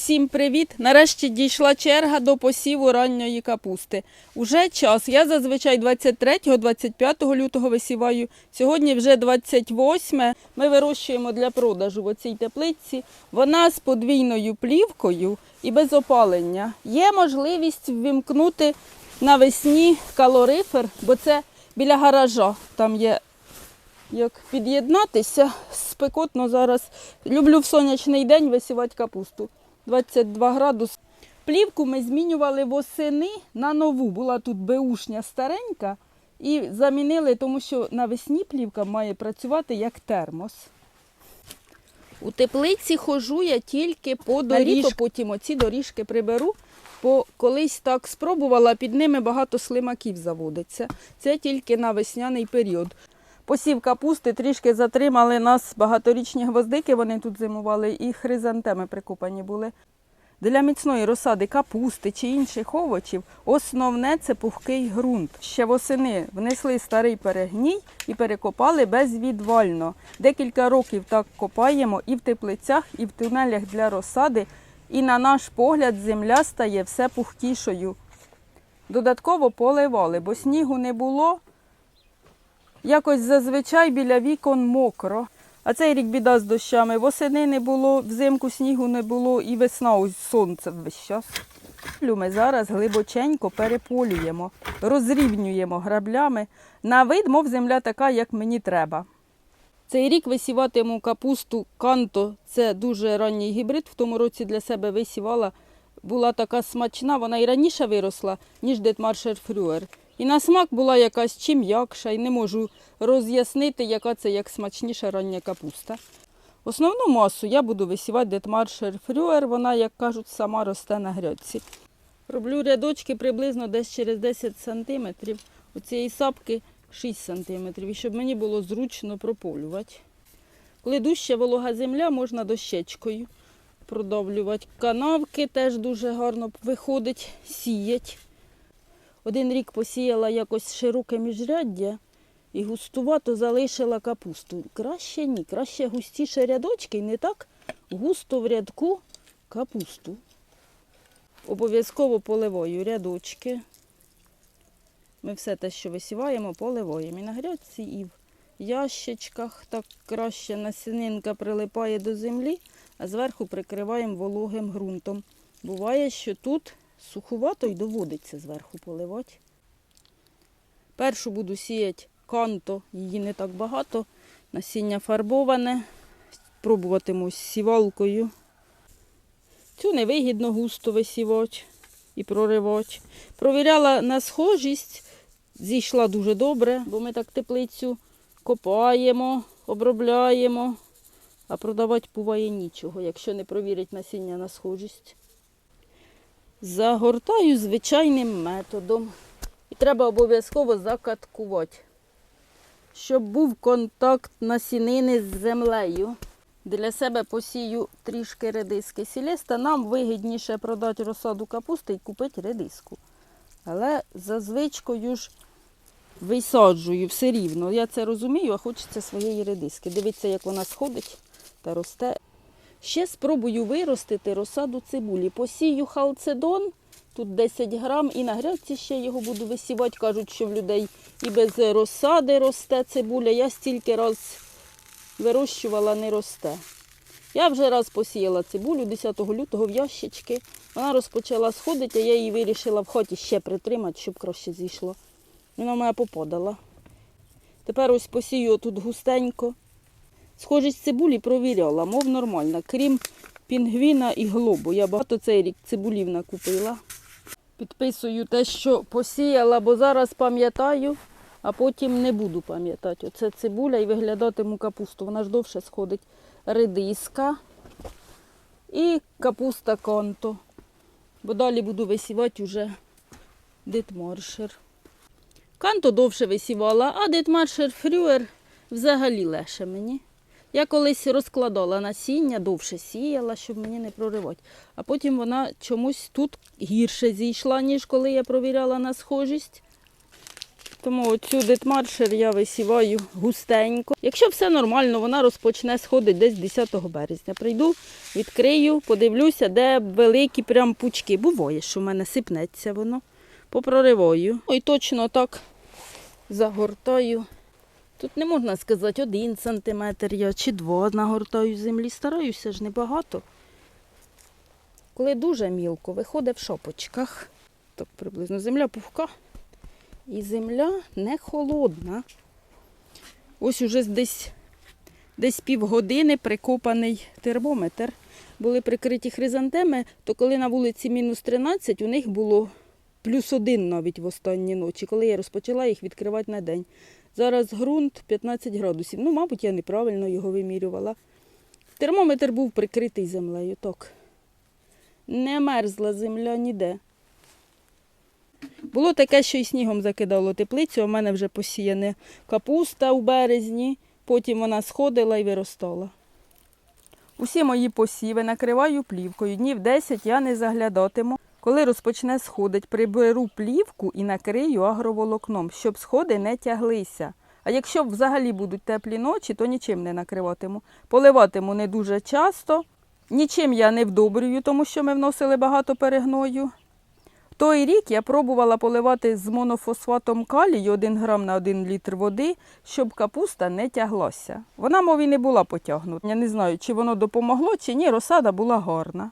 Всім привіт! Нарешті дійшла черга до посіву ранньої капусти. Уже час. Я зазвичай 23-25 лютого висіваю. Сьогодні вже 28. Ми вирощуємо для продажу в оцій теплиці. Вона з подвійною плівкою і без опалення. Є можливість ввімкнути навесні калорифер, бо це біля гаража. Там є як під'єднатися. Спекотно зараз. Люблю в сонячний день висівати капусту. 22 градуси. Плівку ми змінювали восени на нову. Була тут беушня старенька. І замінили, тому що навесні плівка має працювати як термос. У теплиці хожу я тільки по доріжках, потім оці доріжки приберу, бо колись так спробувала, під ними багато слимаків заводиться. Це тільки на весняний період. Посів капусти трішки затримали нас багаторічні гвоздики, вони тут зимували, і хризантеми прикопані були. Для міцної розсади капусти чи інших овочів основне це пухкий ґрунт. Ще восени внесли старий перегній і перекопали безвідвально. Декілька років так копаємо і в теплицях, і в тунелях для розсади. І на наш погляд земля стає все пухкішою. Додатково поливали, бо снігу не було. Якось зазвичай біля вікон мокро. А цей рік біда з дощами. Восени не було, взимку снігу не було і весна ось сонце весь час. Ми зараз глибоченько переполюємо, розрівнюємо граблями. На вид, мов земля така, як мені треба. Цей рік висіватиму капусту канто. Це дуже ранній гібрид. В тому році для себе висівала. Була така смачна, вона і раніше виросла, ніж Детмаршер Фрюер. І на смак була якась чим м'якша, і не можу роз'яснити, яка це як смачніша рання капуста. Основну масу я буду висівати Детмаршер Фрюер, вона, як кажуть, сама росте на грядці. Роблю рядочки приблизно десь через 10 см. У цієї сапки 6 см, і щоб мені було зручно прополювати. Коли дужча волога земля, можна дощечкою продавлювати. Канавки теж дуже гарно виходить, сіять. Один рік посіяла якось широке міжряддя і густувато залишила капусту. Краще ні, краще густіше рядочки не так густо в рядку капусту. Обов'язково поливаю рядочки. Ми все те, що висіваємо, поливаємо. І на грядці, і в ящичках. Так краще насінинка прилипає до землі, а зверху прикриваємо вологим ґрунтом. Буває, що тут суховато й доводиться зверху поливати. Першу буду сіяти канто, її не так багато. Насіння фарбоване. Пробуватиму з сівалкою. Цю невигідно густо висівати і проривати. Провіряла на схожість, зійшла дуже добре, бо ми так теплицю копаємо, обробляємо, а продавати буває нічого, якщо не провірять насіння на схожість. Загортаю звичайним методом. І треба обов'язково закаткувати, щоб був контакт насінини з землею. Для себе посію трішки редиски сілеста. Нам вигідніше продати розсаду капусти і купити редиску. Але за звичкою ж висаджую все рівно. Я це розумію, а хочеться своєї редиски. Дивіться, як вона сходить та росте. Ще спробую виростити розсаду цибулі. Посію халцедон, тут 10 грам, і на грядці ще його буду висівати. Кажуть, що в людей і без розсади росте цибуля. Я стільки раз вирощувала, не росте. Я вже раз посіяла цибулю 10 лютого в ящички. Вона розпочала сходити, а я її вирішила в хаті ще притримати, щоб краще зійшло. Вона в попадала. Тепер ось посію тут густенько. Схожість цибулі провіряла, мов нормальна, крім пінгвіна і глобу. Я багато цей рік цибулів накупила. Підписую те, що посіяла, бо зараз пам'ятаю, а потім не буду пам'ятати. Оце цибуля і виглядатиму капусту. Вона ж довше сходить. Редиска і капуста конто. Бо далі буду висівати вже дитмаршер. Канто довше висівала, а дитмаршер фрюер взагалі леше мені. Я колись розкладала насіння, довше сіяла, щоб мені не проривати. А потім вона чомусь тут гірше зійшла, ніж коли я провіряла на схожість. Тому оцю дитмаршер я висіваю густенько. Якщо все нормально, вона розпочне сходити десь 10 березня. Прийду, відкрию, подивлюся, де великі прям пучки. Буває, що в мене сипнеться воно. Попрориваю. Ну, І точно так загортаю. Тут не можна сказати один сантиметр я чи два нагортаю землі. Стараюся ж небагато. Коли дуже мілко, виходить в шопочках. Так приблизно земля пухка. І земля не холодна. Ось уже десь, десь півгодини прикопаний термометр. Були прикриті хризантеми, то коли на вулиці мінус 13, у них було плюс один навіть в останні ночі, коли я розпочала їх відкривати на день. Зараз ґрунт 15 градусів. Ну, мабуть, я неправильно його вимірювала. Термометр був прикритий землею, так. Не мерзла земля ніде. Було таке, що і снігом закидало теплицю, в мене вже посіяна капуста у березні, потім вона сходила і виростала. Усі мої посіви накриваю плівкою. Днів 10 я не заглядатиму. Коли розпочне сходить, приберу плівку і накрию агроволокном, щоб сходи не тяглися. А якщо взагалі будуть теплі ночі, то нічим не накриватиму. Поливатиму не дуже часто. Нічим я не вдобрюю, тому що ми вносили багато перегною. Той рік я пробувала поливати з монофосфатом калію 1 грам на 1 літр води, щоб капуста не тяглася. Вона, мов і не була потягнута. Я не знаю, чи воно допомогло, чи ні, розсада була гарна.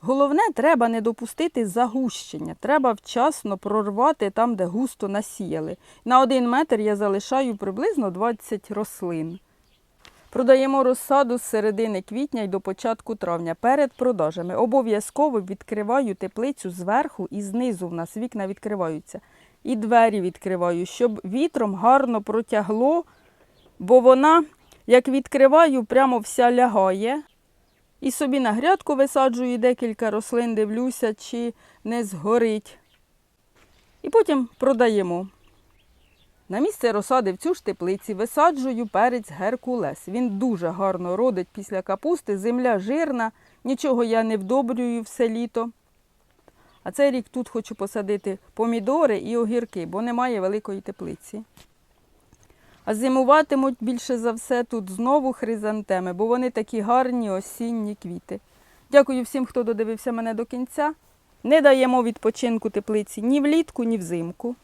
Головне, треба не допустити загущення. Треба вчасно прорвати там, де густо насіяли. На один метр я залишаю приблизно 20 рослин. Продаємо розсаду з середини квітня й до початку травня. Перед продажами обов'язково відкриваю теплицю зверху і знизу в нас вікна відкриваються. І двері відкриваю, щоб вітром гарно протягло, бо вона, як відкриваю, прямо вся лягає. І собі на грядку висаджую декілька рослин, дивлюся, чи не згорить. І потім продаємо. На місце розсади в цю ж теплиці висаджую перець Геркулес. Він дуже гарно родить після капусти, земля жирна, нічого я не вдобрюю все літо. А цей рік тут хочу посадити помідори і огірки, бо немає великої теплиці. А зимуватимуть більше за все тут знову хризантеми, бо вони такі гарні осінні квіти. Дякую всім, хто додивився мене до кінця. Не даємо відпочинку теплиці ні влітку, ні взимку.